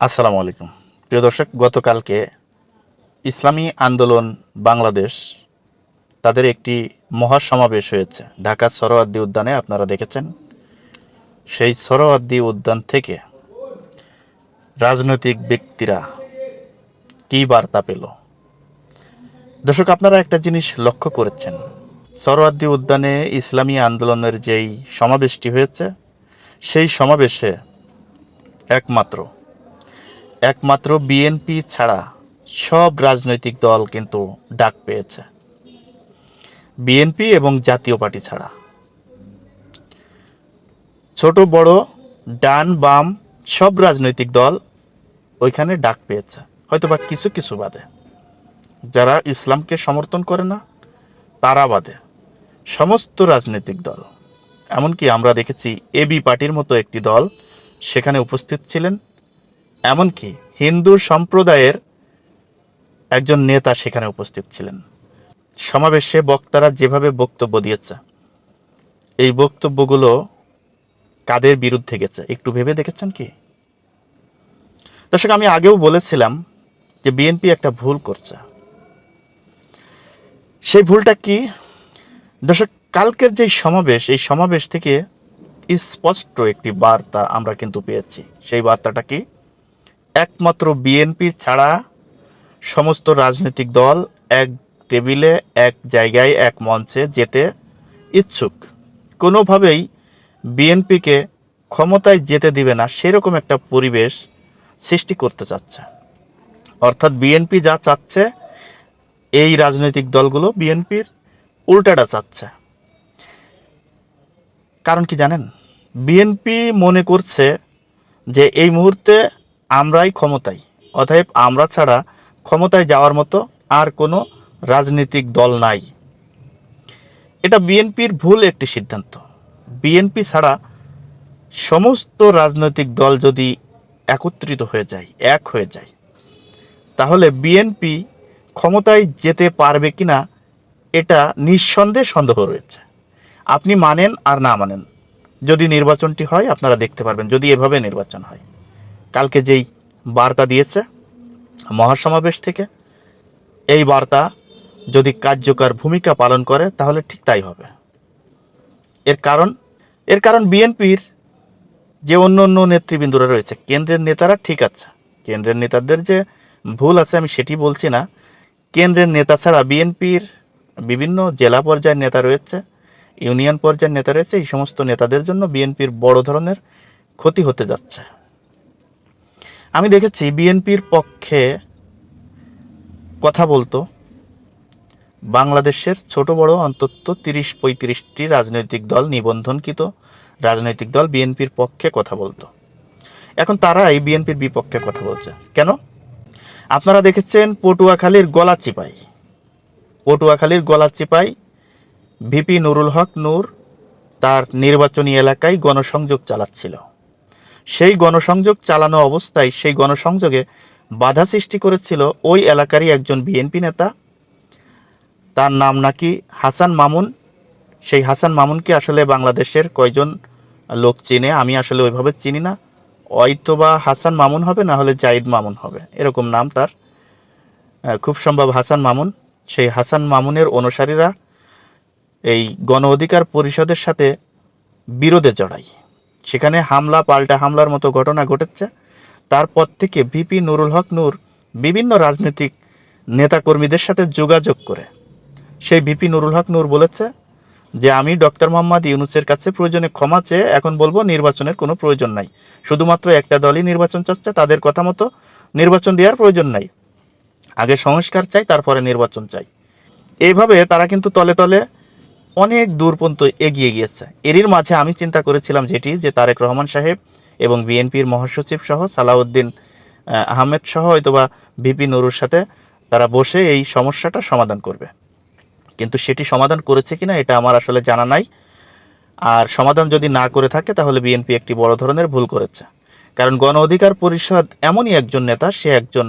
আসসালামু আলাইকুম। প্রিয় দর্শক, গতকালকে ইসলামী আন্দোলন বাংলাদেশ তাদের একটি মহাসমাবেশ হয়েছে। ঢাকা সরোয়ার্দী উদ্যানে আপনারা দেখেছেন, সেই সরোয়ার্দী উদ্যান থেকে রাজনৈতিক ব্যক্তিরা কী বার্তা পেল? দর্শক, আপনারা একটা জিনিস লক্ষ্য করেছেন। সরোয়ার্দী উদ্যানে ইসলামী আন্দোলনের যেই সমাবেশটি হয়েছে, সেই সমাবেশে একমাত্র একমাত্র বিএনপি ছাড়া সব রাজনৈতিক দল কিন্তু ডাক পেয়েছে। বিএনপি এবং জাতীয় পার্টি ছাড়া। ছোট, বড়, ডান, বাম সব রাজনৈতিক দল ওইখানে ডাক পেয়েছে। হয়তো বা কিছু কিছু বাদে। যারা ইসলামকে সমর্থন করে না, তারা বাদে। সমস্ত রাজনৈতিক দল। এমনকি আমরা দেখেছি এবি পার্টির মতো একটি দল সেখানে উপস্থিত ছিলেন। এমনকি হিন্দু সম্প্রদায়ের একজন নেতা সেখানে উপস্থিত ছিলেন। সমাবেশে বক্তারা যেভাবে বক্তব্য দিয়েছে, এই বক্তব্যগুলো কাদের বিরুদ্ধে গেছে, একটু ভেবে দেখেছেন কি? দর্শক, আমি আগেও বলেছিলাম যে বিএনপি একটা ভুল করছে। সেই ভুলটা কি? দর্শক, কালকের যে সমাবেশ, এই সমাবেশ থেকে স্পষ্ট একটি বার্তা আমরা কিন্তু পেয়েছি। সেই বার্তাটা কি? একমাত্র বিএনপি ছাড়া সমস্ত রাজনৈতিক দল এক টেবিলে, এক জায়গায়, এক মঞ্চে যেতে ইচ্ছুক। কোনোভাবেই বিএনপিকে ক্ষমতায় যেতে দিবে না, সেরকম একটা পরিবেশ সৃষ্টি করতে চাচ্ছে। অর্থাৎ বিএনপি যা চাচ্ছে, এই রাজনৈতিক দলগুলো বিএনপির উল্টাটা চাচ্ছে। কারণ কি জানেন? বিএনপি মনে করছে যে এই মুহূর্তে আমরাই ক্ষমতায়। অতএব আমরা ছাড়া ক্ষমতায় যাওয়ার মতো আর কোনো রাজনৈতিক দল নাই। এটা বিএনপির ভুল একটি সিদ্ধান্ত। বিএনপি ছাড়া সমস্ত রাজনৈতিক দল যদি একত্রিত হয়ে যায়, এক হয়ে যায়, তাহলে বিএনপি ক্ষমতায় যেতে পারবে কিনা এটা নিঃসন্দেহে সন্দেহ রয়েছে। আপনি মানেন আর না মানেন। যদি নির্বাচনটি হয়, আপনারা দেখতে পারবেন, যদি এভাবে নির্বাচন হয়। কালকে যেই বার্তা দিয়েছে মহাসমাবেশ থেকে, এই বার্তা যদি কার্যকর ভূমিকা পালন করে, তাহলে ঠিক তাই হবে। এর কারণ এর কারণ বিএনপির যে অন্য অন্য নেতৃবৃন্দরা রয়েছে, কেন্দ্রের নেতারা ঠিক আছে। কেন্দ্রের নেতাদের যে ভুল আছে, আমি সেটি বলছি না। কেন্দ্রের নেতা ছাড়া বিএনপির বিভিন্ন জেলা পর্যায়ের নেতা রয়েছে, ইউনিয়ন পর্যায়ের নেতা রয়েছে, এই সমস্ত নেতাদের জন্য বিএনপির বড় ধরনের ক্ষতি হতে যাচ্ছে। আমি দেখেছি বিএনপির পক্ষে কথা বলতো, বাংলাদেশের ছোট বড় অন্তত তিরিশ পঁয়ত্রিশটি রাজনৈতিক দল নিবন্ধনকৃত রাজনৈতিক দল বিএনপির পক্ষে কথা বলতো। এখন তারাই বিএনপির বিপক্ষে কথা বলছে। কেন? আপনারা দেখেছেন পটুয়াখালীর গলা চিপাই। পটুয়াখালীর গলা চিপাই ভিপি নুরুল হক নূর তার নির্বাচনী এলাকায় গণসংযোগ চালাচ্ছিল। সেই গণসংযোগ চালানো অবস্থায় সেই গণসংযোগে বাধা সৃষ্টি করেছিল ওই এলাকারই একজন বিএনপি নেতা। তার নাম নাকি হাসান মামুন। সেই হাসান মামুনকে আসলে বাংলাদেশের কয়জন লোক চিনে আমি আসলে ওইভাবে চিনি না। হয়তোবা হাসান মামুন হবে না হলে জাইদ মামুন হবে। এরকম নাম তার। খুব সম্ভব হাসান মামুন। সেই হাসান মামুনের অনুসারীরা এই গণ অধিকার পরিষদের সাথে বিরোধে জড়ায় সেখানে হামলা, পাল্টা হামলার মতো ঘটনা ঘটেছে। তারপর থেকে ভিপি নুরুল হক নূর বিভিন্ন রাজনৈতিক নেতাকর্মীদের সাথে যোগাযোগ করে। সেই ভিপি নুরুল হক নূর বলেছে যে, আমি ডক্টর মোহাম্মদ ইউনুসের কাছে প্রয়োজনে ক্ষমা চেয়ে এখন বলব, নির্বাচনের কোনো প্রয়োজন নাই। শুধুমাত্র একটা দলই নির্বাচন চাচ্ছে, তাদের কথা মতো নির্বাচন দেওয়ার প্রয়োজন নাই। আগে সংস্কার চাই, তারপরে নির্বাচন চাই। এইভাবে তারা কিন্তু তলে তলে অনেক দূর পর্যন্ত এগিয়ে গিয়েছে। এরই মাঝে আমি চিন্তা করেছিলাম যেটি, যে তারেক রহমান সাহেব এবং বিএনপির মহাসচিব সহ সালাউদ্দিন আহমেদ সহ হয়তোবা ভিপি নুরুর সাথে তারা বসে এই সমস্যাটা সমাধান করবে। কিন্তু সেটি সমাধান করেছে কিনা এটা আমার আসলে জানা নাই। আর সমাধান যদি না করে থাকে, তাহলে বিএনপি একটি বড় ধরনের ভুল করেছে। কারণ গণ অধিকার পরিষদ এমনই একজন নেতা, সে একজন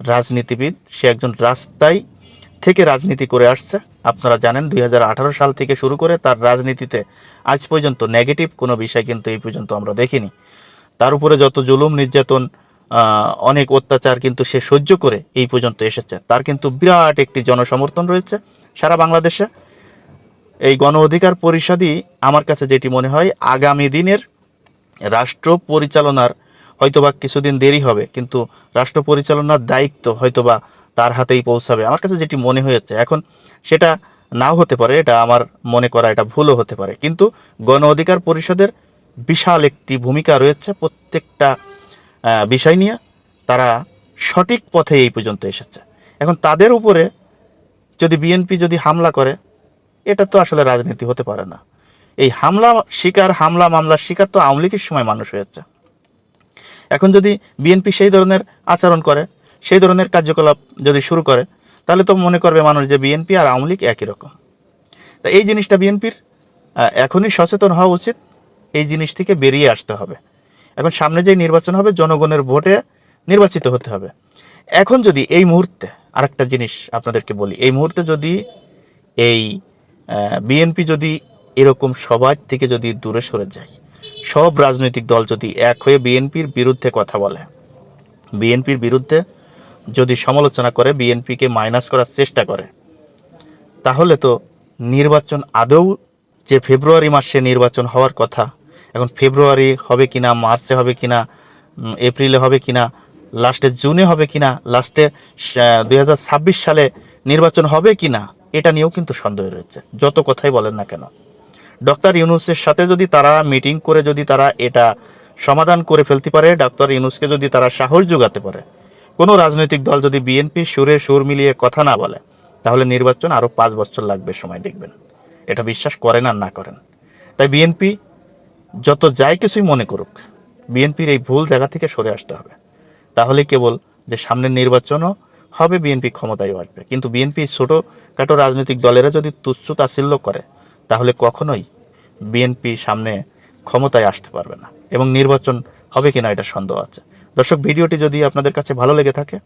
রাজনীতিবিদ, সে একজন রাস্তায় থেকে রাজনীতি করে আসছে। আপনারা জানেন দুই হাজার আঠারো সাল থেকে শুরু করে তার রাজনীতিতে আজ পর্যন্ত নেগেটিভ কোনো বিষয় কিন্তু এই পর্যন্ত আমরা দেখিনি। তার উপরে যত জুলুম, নির্যাতন অনেক অত্যাচার কিন্তু সে সহ্য করে এই পর্যন্ত এসেছে। তার কিন্তু বিরাট একটি জনসমর্থন রয়েছে সারা বাংলাদেশে। এই গণ অধিকার পরিষদই আমার কাছে যেটি মনে হয়, আগামী দিনের রাষ্ট্র পরিচালনার হয়তোবা কিছুদিন দেরি হবে, কিন্তু রাষ্ট্র পরিচালনার দায়িত্ব হয়তোবা তার হাতেই পৌঁছাবে। আমার কাছে যেটি মনে হয়েছে, এখন সেটা নাও হতে পারে, এটা আমার মনে করা এটা ভুলও হতে পারে। কিন্তু গণ অধিকার পরিষদের বিশাল একটি ভূমিকা রয়েছে প্রত্যেকটা বিষয় নিয়ে। তারা সঠিক পথে এই পর্যন্ত এসেছে। এখন তাদের উপরে যদি বিএনপি যদি হামলা করে, এটা তো আসলে রাজনীতি হতে পারে না। এই হামলা শিকার, হামলা, মামলার শিকার তো আওয়ামী লীগের সময় মানুষ হয়েছে। এখন যদি বিএনপি সেই ধরনের আচরণ করে সেই ধরনের কার্যকলাপ যদি শুরু করে, তাহলে তো মনে করবে মানুষ যে বিএনপি আর আওয়ামী লীগ একই রকম। তা এই জিনিসটা বিএনপির এখনই সচেতন হওয়া উচিত, এই জিনিস থেকে বেরিয়ে আসতে হবে। এখন সামনে যে নির্বাচন হবে, জনগণের ভোটে নির্বাচিত হতে হবে। এখন যদি এই মুহূর্তে আরেকটা জিনিস আপনাদেরকে বলি, এই মুহূর্তে যদি এই বিএনপি যদি এরকম সবার থেকে যদি দূরে সরে যায়, সব রাজনৈতিক দল যদি এক হয়ে বিএনপির বিরুদ্ধে কথা বলে, বিএনপির বিরুদ্ধে যদি সমালোচনা করে বিএনপিকে মাইনাস করার চেষ্টা করে তাহলে তো নির্বাচন আদৌ যে ফেব্রুয়ারি মাসে নির্বাচন হওয়ার কথা এখন ফেব্রুয়ারি হবে কিনা মার্চে হবে কিনা উম, এপ্রিলে হবে কিনা লাস্টে জুনে হবে কিনা লাস্টে দু হাজার ছাব্বিশ সালে নির্বাচন হবে কিনা এটা নিয়েও কিন্তু সন্দেহ রয়েছে। যত কথাই বলেন না কেন। ডক্টর ইউনুসের সাথে যদি তারা মিটিং করে যদি তারা এটা সমাধান করে ফেলতে পারে ডক্টর ইউনুসকে যদি তারা সাহস যোগাতে পারে কোনো রাজনৈতিক দল যদি বিএনপি সুরে সুর মিলিয়ে কথা না বলে, তাহলে নির্বাচন আরও পাঁচ বছর লাগবে সময় দেখবেন। এটা বিশ্বাস করেন আর না করেন। তাই বিএনপি যত যাই কিছুই মনে করুক, বিএনপির এই ভুল জায়গা থেকে সরে আসতে হবে। তাহলে কেবল যে সামনের নির্বাচনও হবে বিএনপি ক্ষমতায় আসবে। কিন্তু বিএনপি ছোটোখাটো রাজনৈতিক দলেরা যদি তুচ্ছ তাচ্ছিল্য করে, তাহলে কখনোই বিএনপি সামনে ক্ষমতায় আসতে পারবে না। এবং নির্বাচন হবে কিনা এটা সন্দেহ আছে। দর্শক, ভিডিওটি যদি আপনাদের কাছে ভালো লেগে থাকে,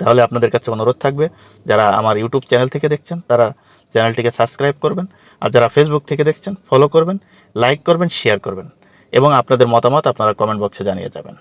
তাহলে আপনাদের কাছে অনুরোধ থাকবে, যারা আমার ইউটিউব চ্যানেল থেকে দেখছেন, তারা চ্যানেলটিকে সাবস্ক্রাইব করবেন, আর যারা ফেসবুক থেকে দেখছেন, ফলো করবেন, লাইক করবেন, শেয়ার করবেন, এবং আপনাদের মতামত আপনারা কমেন্ট বক্সে জানিয়ে যাবেন।